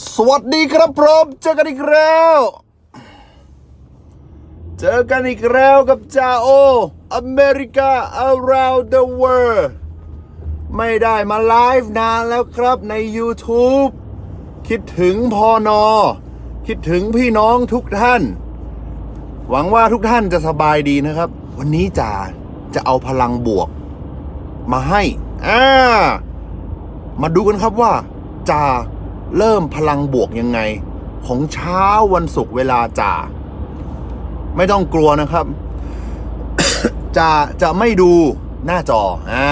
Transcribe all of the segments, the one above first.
สวัสดีครับพร้อมเจอกันอีกแล้ว เจอกันอีกแล้วกับจาโออเมริกา around the world ไม่ได้มาไลฟ์นานแล้วครับใน YouTube คิดถึงพอนอ คิดถึงพี่น้องทุกท่าน หวังว่าทุกท่านจะสบายดีนะครับ วันนี้จ่าจะเอาพลังบวก มาให้อ่ามาดูกันครับว่าจ่า เริ่มพลังบวกยังไง ของเช้าวันศุกร์เวลาจ่า ไม่ต้องกลัวนะครับจ่าจะไม่ดูหน้าจออ่า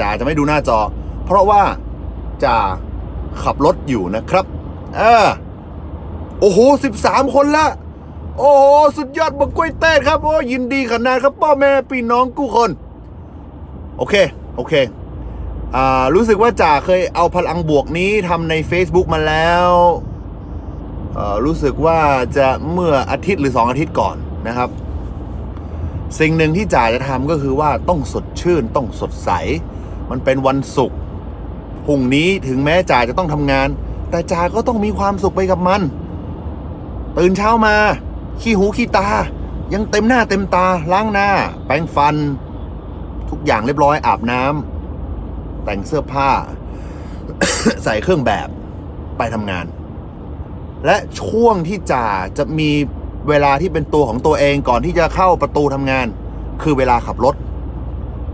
จ่าจะไม่ดูหน้าจอ เพราะว่าจ่าขับรถอยู่นะครับเออโอ้โหสิบสามคนละโอ้โหสุดยอดบักกล้วยเต้ครับโอ้ยินดีขนาดครับพ่อแม่พี่น้องกู้คน โอเค โอเค รู้สึกว่าจ่าเคยเอาพลังบวกนี้ทำใน Facebook มาแล้วรู้สึกว่าจะเมื่ออาทิตย์หรือสองอาทิตย์ก่อนนะครับ สิ่งหนึ่งที่จ่าจะทำก็คือว่าต้องสดชื่นต้องสดใส มันเป็นวันศุกร์พรุ่งนี้ถึงแม้จ่าจะต้องทำงาน แต่จ่าก็ต้องมีความสุขไปกับมัน ตื่นเช้ามา ขี้หูขี้ตา ยังเต็มหน้าเต็มตาล้างหน้า แปรงฟัน ทุกอย่างเรียบร้อยอาบน้ำ แต่งเสื้อผ้า ใส่เครื่องแบบไปทำงาน และช่วงที่จ่าจะมีเวลาที่เป็นตัวของตัวเองก่อนที่จะเข้าประตูทำงาน คือเวลาขับรถ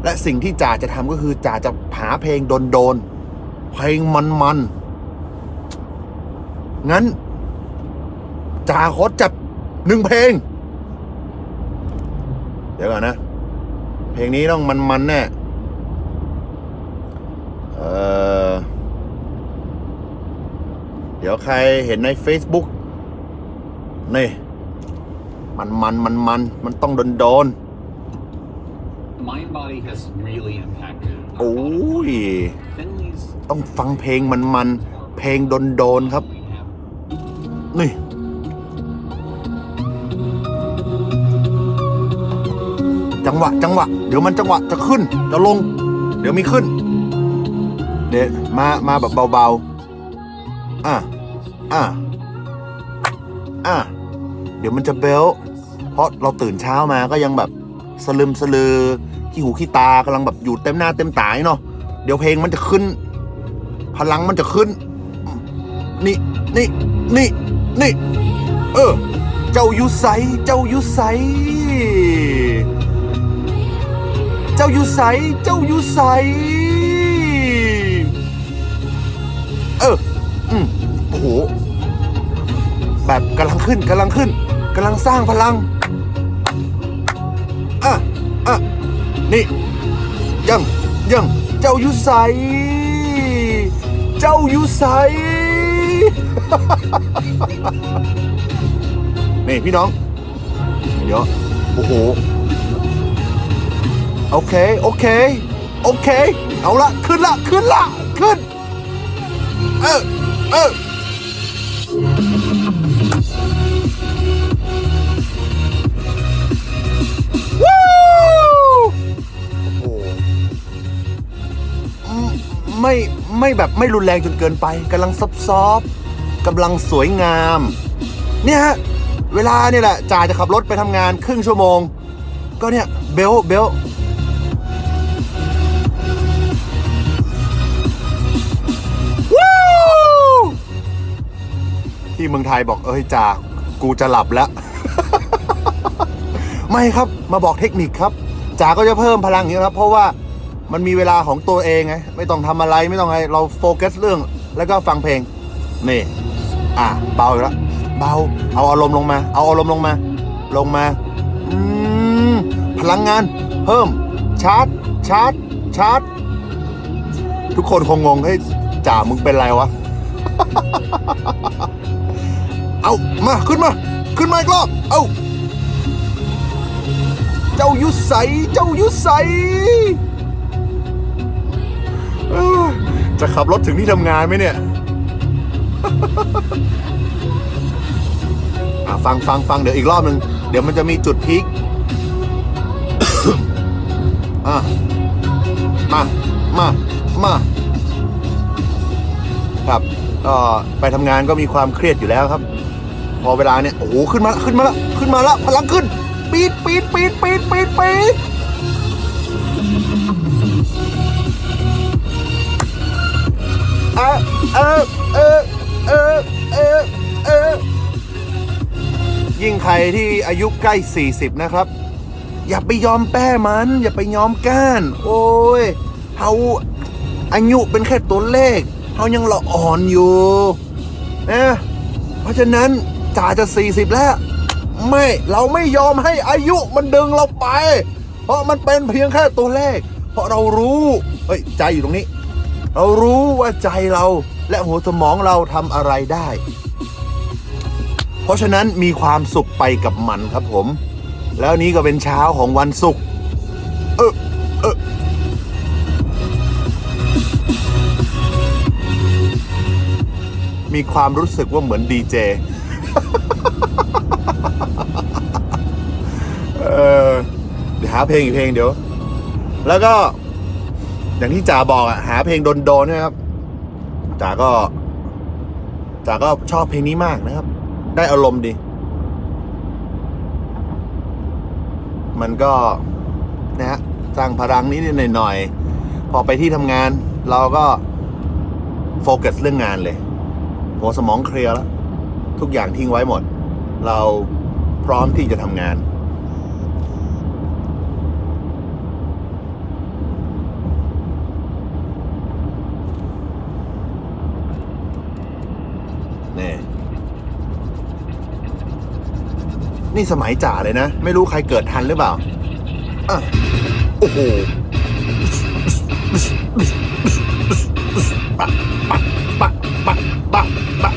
และสิ่งที่จ่าจะทำก็คือจ่าจะหาเพลงโดนๆเพลงมันๆงั้นจ่าขอจัดหนึ่งเพลง เดี๋ยวก่อนนะ เพลงนี้ต้องมันๆแน่ ออเดี๋ยวใครเห็นใน Facebook นี่ มันมันมันมันมันต้องโดนโดน Mind body has really impacted. โอ้ย Finley's ต้องฟังเพลงมันมัน เพลงโดนโดนครับ we have นี่จังหวะ จังหวะ เดี๋ยวมันจังหวะจะขึ้น จะลง เดี๋ยวมีขึ้น เดยวมามาแบบเบาๆ อะ อะ อะ เดี๋ยวมันจะเบลเพราะเราตื่นเช้ามาก็ยังแบบสลึมสลือขี้หูขี้ตากำลังแบบอยู่เต็มหน้าเต็มตาเนาะเดี๋ยวเพลงมันจะขึ้น พลังมันจะขึ้น นี่นี่นี่นี่ เออ เจ้าอยู่ใสเจ้าอยู่ใสเจ้าอยู่ใสเจ้าอยู่ใส แบบกำลังขึ้นกำลังขึ้นกำลังสร้างพลังอะอะนี่ ยังยังเจ้าอยู่ใสเจ้าอยู่ใสนี่พี่น้อง เดี๋ยว โอ้โห โอเค โอเค โอเค เอาละ ขึ้นละ ขึ้นละ ขึ้น เออ เออ ไม่ไม่แบบไม่รุนแรงจนเกินไปกำลังซอฟซอฟกำลังสวยงาม เนี่ยฮะ เวลาเนี่ยแหละจ่าจะขับรถไปทำงานครึ่งชั่วโมง ก็เนี่ย เบลเบลวู้ที่เมืองไทยบอกเอ้ยจ่ากูจะหลับแล้ว ไม่ครับมาบอกเทคนิคครับจ๋าก็จะเพิ่มพลังอย่างนี้ครับ เพราะว่า มันมีเวลาของตัวเองไงไม่ต้องทำอะไรไม่ต้องอะไรเราโฟกัสเรื่องแล้วก็ฟังเพลงนี่อะเบาอีกแล้วเบาเอาอารมณ์ลงมา เอาอารมณ์ลงมา ลงมาอืมพลังงาน เพิ่มชาร์จชาร์จชาร์จทุกคนคงงงเฮ้จ่ามึงเป็นไรวะ เอามาขึ้นมา ขึ้นมาอีกรอบ เอาเจ้ายุใสเจ้ายุใส จะขับรถถึงที่ทำงานไหมเนี่ย อะฟังฟังฟังเดี๋ยวอีกรอบหนึ่งเดี๋ยวมันจะมีจุดพีคอะมา มา มา ครับก็ไปทำงานก็มีความเครียดอยู่แล้วครับ พอเวลาเนี่ย โอ้โห ขึ้นมา ขึ้นมาแล้วขึ้นมาแล้วพลังขึ้น ปีดปีดปีดปีดปีดปีด เออเออเออเออเออยิ่งใครที่อายุใกล้ 40 นะครับ อย่าไปยอมแป้มัน อย่าไปยอมก้าน โอ้ยเฮาอายุเป็นแค่ตัวเลขเฮายังละอ่อนอยู่นะเพราะฉะนั้นจ่าจะ 40 แล้ว ไม่เราไม่ยอมให้อายุมันดึงเราไป เพราะมันเป็นเพียงแค่ตัวเลข เพราะเรารู้ เฮ้ยใจอยู่ตรงนี้ เรารู้ว่าใจเราและหัวสมองเราทำอะไรได้ เพราะฉะนั้นมีความสุขไปกับมันครับผม แล้วนี้ก็เป็นเช้าของวันศุกร์เออเออมีความรู้สึกว่าเหมือนดีเจเออเดี๋ยวหาเพลงอีกเพลงเดี๋ยว แล้วก็ อย่างที่จ๋าบอกอะหาเพลงโดนๆใช่ไหมครับจ๋าก็จ๋าก็ชอบเพลงนี้มากนะครับ ได้อารมณ์ดี มันก็นะฮะสร้างพลังนิดหน่อยๆพอไปที่ทำงาน เราก็โฟกัสเรื่องงานเลย หัวสมองเคลียร์แล้ว ทุกอย่างทิ้งไว้หมด เราพร้อมที่จะทำงาน นี่สมัยจ่าเลยนะ ไม่รู้ใครเกิดทันหรือเปล่าอะโอ้โหปะปะปะปะปะปะ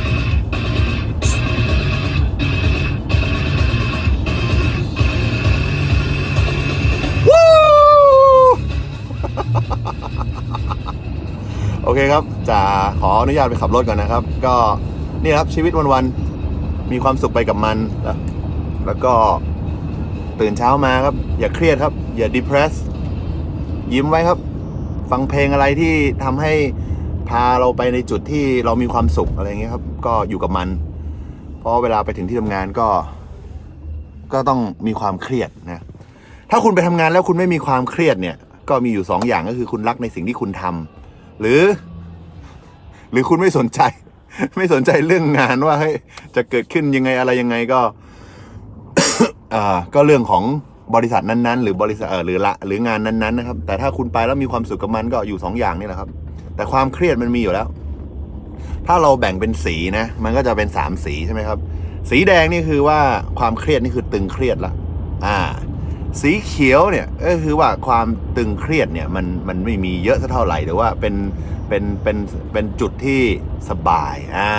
วู้โอเคครับจ่าขออนุญาตไปขับรถก่อนนะครับ ก็นี่ครับชีวิตวันๆมีความสุขไปกับมัน แล้วก็ตื่นเช้ามาครับ อย่าเครียดครับ อย่า depress ยิ้มไว้ครับ ฟังเพลงอะไรที่ทำให้พาเราไปในจุดที่เรามีความสุขอะไรเงี้ยครับ ก็อยู่กับมัน เพราะเวลาไปถึงที่ทำงานก็ ก็ต้องมีความเครียดนะ ถ้าคุณไปทำงานแล้วคุณไม่มีความเครียดเนี่ย ก็มีอยู่สองอย่างก็คือคุณรักในสิ่งที่คุณทำหรือ หรือคุณไม่สนใจ ไม่สนใจเรื่องงานว่าเฮ้ยจะเกิดขึ้นยังไงอะไรยังไงก็ ก็เรื่องของบริษัทนั้นๆ หรือบริษัทหรือละหรืองานนั้นๆนะครับ แต่ถ้าคุณไปแล้วมีความสุขกับมันก็อยู่สองอย่างนี่แหละครับ แต่ความเครียดมันมีอยู่แล้ว ถ้าเราแบ่งเป็นสีนะ มันก็จะเป็นสามสีใช่ไหมครับ สีแดงนี่คือว่าความเครียดนี่คือตึงเครียดละอ่า สีเขียวเนี่ยก็คือว่าความตึงเครียดเนี่ยมันมันไม่มีเยอะสักเท่าไหร่แต่ว่าเป็นเป็นเป็นเป็นจุดที่สบายอ่า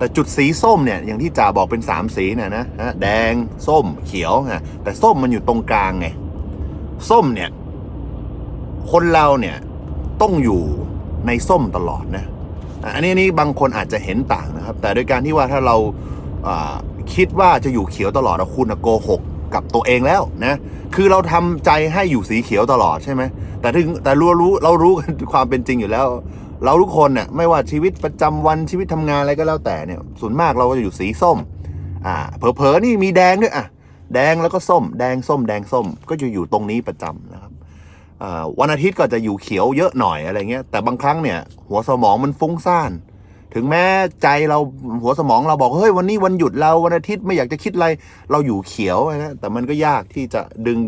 แต่จุดสีส้มเนี่ยอย่างที่จ่าบอกเป็นสามสีเนี่ยนะฮะแดงส้มเขียวนะแต่ส้มมันอยู่ตรงกลางไงส้มเนี่ยคนเราเนี่ยต้องอยู่ในส้มตลอดนะอันนี้นนี้บางคนอาจจะเห็นต่างนะครับ แต่โดยการที่ว่าถ้าเราคิดว่าจะอยู่เขียวตลอดอะคุณโกหกกับตัวเองแล้วนะคือเราทำใจให้อยู่สีเขียวตลอดใช่ไหมแต่ถึงแต่รู้รู้เรารู้กันความเป็นจริงอยู่แล้ว เราทุกคนเนี่ยไม่ว่าชีวิตประจำวันชีวิตทำงานอะไรก็แล้วแต่เนี่ยส่วนมากเราก็จะอยู่สีส้ม อ่าเผลอๆนี่มีแดงด้วยอะแดงแล้วก็ส้ม แดงส้ม แดงส้ม ก็จะอยู่ตรงนี้ประจำนะครับวันอาทิตย์ก็จะอยู่เขียวเยอะหน่อยอะไรเงี้ยแต่บางครั้งเนี่ย หัวสมองมันฟุ้งซ่าน ถึงแม้ใจเราหัวสมองเราบอกเฮ้ยวันนี้วันหยุดเราวันอาทิตย์ไม่อยากจะคิดอะไร เราอยู่เขียวนะแต่มันก็ยากที่จะดึง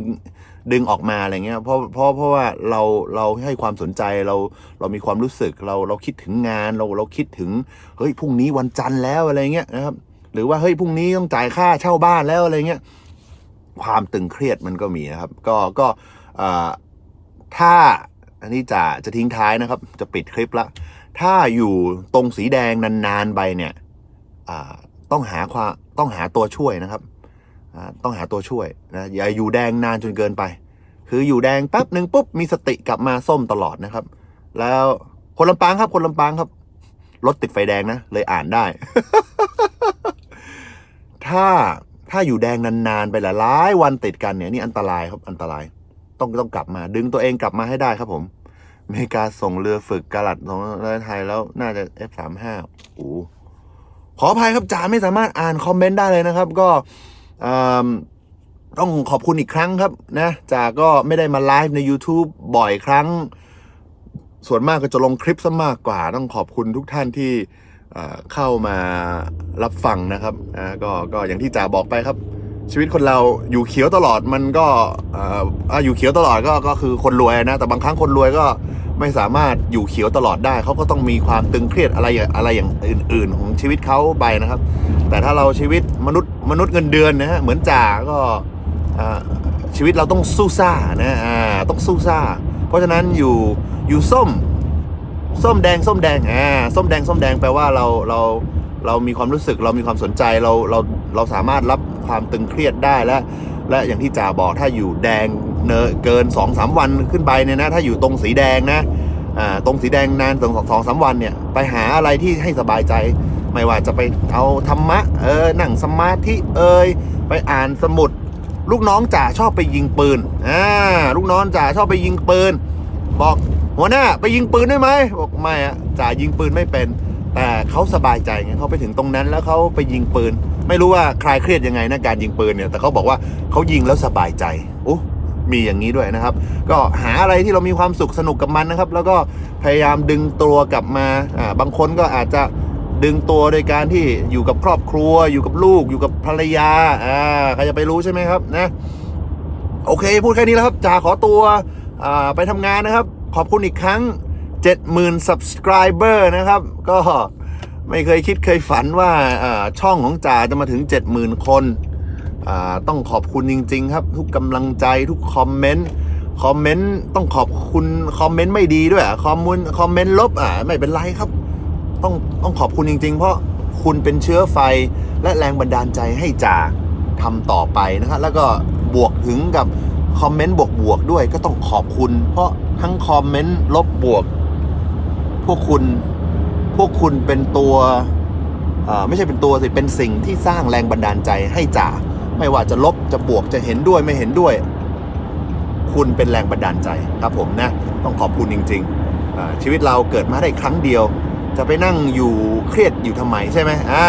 ดึงออกมาอะไรเงี้ยเพราะเพราะเพราะว่าเราเราให้ความสนใจเราเรามีความรู้สึกเราเราคิดถึงงานเราเราคิดถึงเฮ้ยพรุ่งนี้วันจันทร์แล้วอะไรเงี้ยนะครับ หรือว่าเฮ้ยพรุ่งนี้ต้องจ่ายค่าเช่าบ้านแล้วอะไรเงี้ยความตึงเครียดมันก็มีนะครับ ก็ก็ถ้าอันนี้จะจะทิ้งท้ายนะครับ จะปิดคลิปละถ้าอยู่ตรงสีแดงนานๆไปเนี่ยต้องหาความต้องหาตัวช่วยนะครับ ต้องหาตัวช่วยนะอย่าอยู่แดงนานจนเกินไป คืออยู่แดงแป๊บหนึ่งปุ๊บมีสติกลับมาส้มตลอดนะครับ แล้วคนลำปางครับ คนลำปางครับรถติดไฟแดงนะ เลยอ่านได้ ถ้าถ้าอยู่แดงนานๆไปหลายวันติดกันเนี่ยนี่อันตรายครับอันตราย ต้องต้องกลับมา ดึงตัวเองกลับมาให้ได้ครับผมอเมริกาส่งเรือฝึกกาลัดของประเทศไทยแล้วน่าจะ F35 โอ้โหขออภัยครับจ๋าไม่สามารถอ่านคอมเมนต์ได้เลยนะครับ ก็ ต้องขอบคุณอีกครั้งครับนะจาก็ไม่ได้มาไลฟ์ใน YouTube บ่อยครั้ง ส่วนมากก็จะลงคลิปซะมากกว่า ต้องขอบคุณทุกท่านที่เข้ามารับฟังนะครับอ่าก็ก็อย่างที่จ๋าบอกไปครับ ชีวิตคนเราอยู่เขียวตลอดมันก็อ่ออะอยู่เขียวตลอดก็ก็คือคนรวยนะ แต่บางครั้งคนรวยก็ไม่สามารถอยู่เขียวตลอดได้เขาก็ต้องมีความตึงเครียดอะไรอย่างอะไรอย่างอื่น ๆ ของชีวิตเขาไปนะครับ แต่ถ้าเราชีวิตมนุษย์ มนุษย์เงินเดือนนะฮะเหมือนจ่าก็ชีวิตเราต้องสู้ซ่านะอ่าต้องสู้ซ่า เพราะฉะนั้นอยู่อยู่ส้ม ส้มแดงส้มแดงอ่าส้มแดงส้มแดงแปลว่าเราเราเรามีความรู้สึกเรามีความสนใจเราเราเราสามารถรับความตึงเครียดได้และและอย่างที่จ่าบอกถ้าอยู่แดงเนอเกิน2อสวันขึ้นไปเนี่ยนะถ้าอยู่ตรงสีแดงนะอ่าตรงสีแดงนานสองสองสามวันเนี่ยไปหาอะไรที่ให้สบายใจ ไม่ว่าจะไปเอาธรรมะเออนั่งสมาธิเอยไปอ่านสมุด ลูกน้องจ่าชอบไปยิงปืนอ่าลูกน้องจ่าชอบไปยิงปืน บอกหัวหน้าไปยิงปืนได้ไหมบอกไม่อะจ่ายิงปืนไม่เป็น แต่เขาสบายใจไงเขาไปถึงตรงนั้นแล้วเขาไปยิงปืน ไม่รู้ว่าคลายเครียดยังไงนะการยิงปืนเนี่ยแต่เขาบอกว่าเขายิงแล้วสบายใจโอ้มีอย่างนี้ด้วยนะครับ ก็หาอะไรที่เรามีความสุขสนุกกับมันนะครับ แล้วก็พยายามดึงตัวกลับมาอ่าบางคนก็อาจจะ ดึงตัวโดยการที่อยู่กับครอบครัว อยู่กับลูก อยู่กับภรรยาอ่าใครจะไปรู้ใช่ไหมครับนะโอเค พูดแค่นี้แล้วครับจ่าขอตัวอ่าไปทำงานนะครับ ขอบคุณอีกครั้ง 70,000 subscriber นะครับ ก็ไม่เคยคิดเคยฝันว่าอ่าช่องของจ่าจะมาถึง 70,000 คนอ่าต้องขอบคุณจริง ๆ ครับ ทุกกำลังใจทุกคอมเมนต์คอมเมนต์ต้องขอบคุณคอมเมนต์ไม่ดีด้วยคอมเมนต์คอมเมนต์ลบอะไม่เป็นไรครับ ต้องต้องขอบคุณจริง ๆ เพราะคุณเป็นเชื้อไฟและแรงบันดาลใจให้จ่าทำต่อไปนะครับแล้วก็บวกถึงกับคอมเมนต์บวกๆด้วยก็ต้องขอบคุณ เพราะทั้งคอมเมนต์ลบบวก พวกคุณพวกคุณเป็นตัวไม่ใช่เป็นตัวสิเป็นสิ่งที่สร้างแรงบันดาลใจให้จ่าไม่ว่าจะลบจะบวกจะเห็นด้วยไม่เห็นด้วย คุณเป็นแรงบันดาลใจครับผมนะต้องขอบคุณจริง ๆ ชีวิตเราเกิดมาได้ครั้งเดียว จะไปนั่งอยู่เครียดอยู่ทำไมใช่ไหมอ่า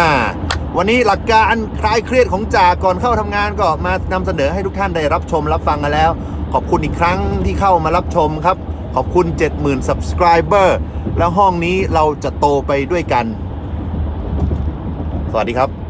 วันนี้หลักการคลายเครียดของจ่าก่อนเข้าทำงานก็มานำเสนอให้ทุกท่านได้รับชมรับฟังกันแล้ว ขอบคุณอีกครั้งที่เข้ามารับชมครับ ขอบคุณ 70,000 subscriber แล้วห้องนี้เราจะโตไปด้วยกัน สวัสดีครับ